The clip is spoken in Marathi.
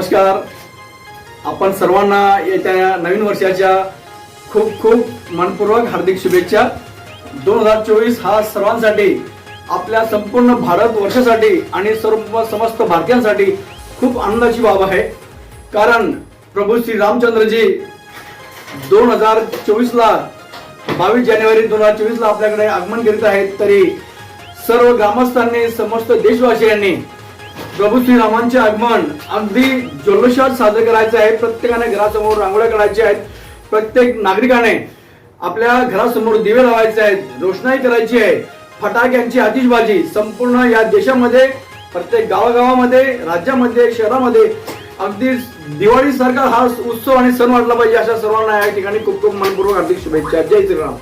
नमस्कार. आपण सर्वांना येत्या नवीन वर्षाच्या खूप खूप मनपूर्वक हार्दिक शुभेच्छा. दोन हजार चोवीस हा सर्वांसाठी आपल्या संपूर्ण भारत वर्षासाठी आणि सर्व समस्त भारतीयांसाठी खूप आनंदाची बाब आहे. कारण प्रभू श्री रामचंद्रजी दोन हजार चोवीसला बावीस जानेवारी दोन हजार चोवीसला आपल्याकडे आगमन करीत आहेत. तरी सर्व ग्रामस्थांनी समस्त देशवासियांनी प्रभू श्रीरामांचे आगमन अगदी जल्लोषात साजरे करायचे आहे प्रत्येकाने घरासमोर रांगोळ्या काढायच्या आहेत. प्रत्येक नागरिकाने आपल्या घरासमोर दिवे लावायचे आहेत. रोषणाई करायची आहे. फटाक्यांची आतिषबाजी संपूर्ण या देशामध्ये प्रत्येक गावागावामध्ये राज्यामध्ये शहरामध्ये अगदी दिवाळीसारखा हा उत्सव आणि सण वाटला पाहिजे अशा सर्वांना या ठिकाणी खूप खूप मनपूर्वक हार्दिक शुभेच्छा. जय श्रीराम.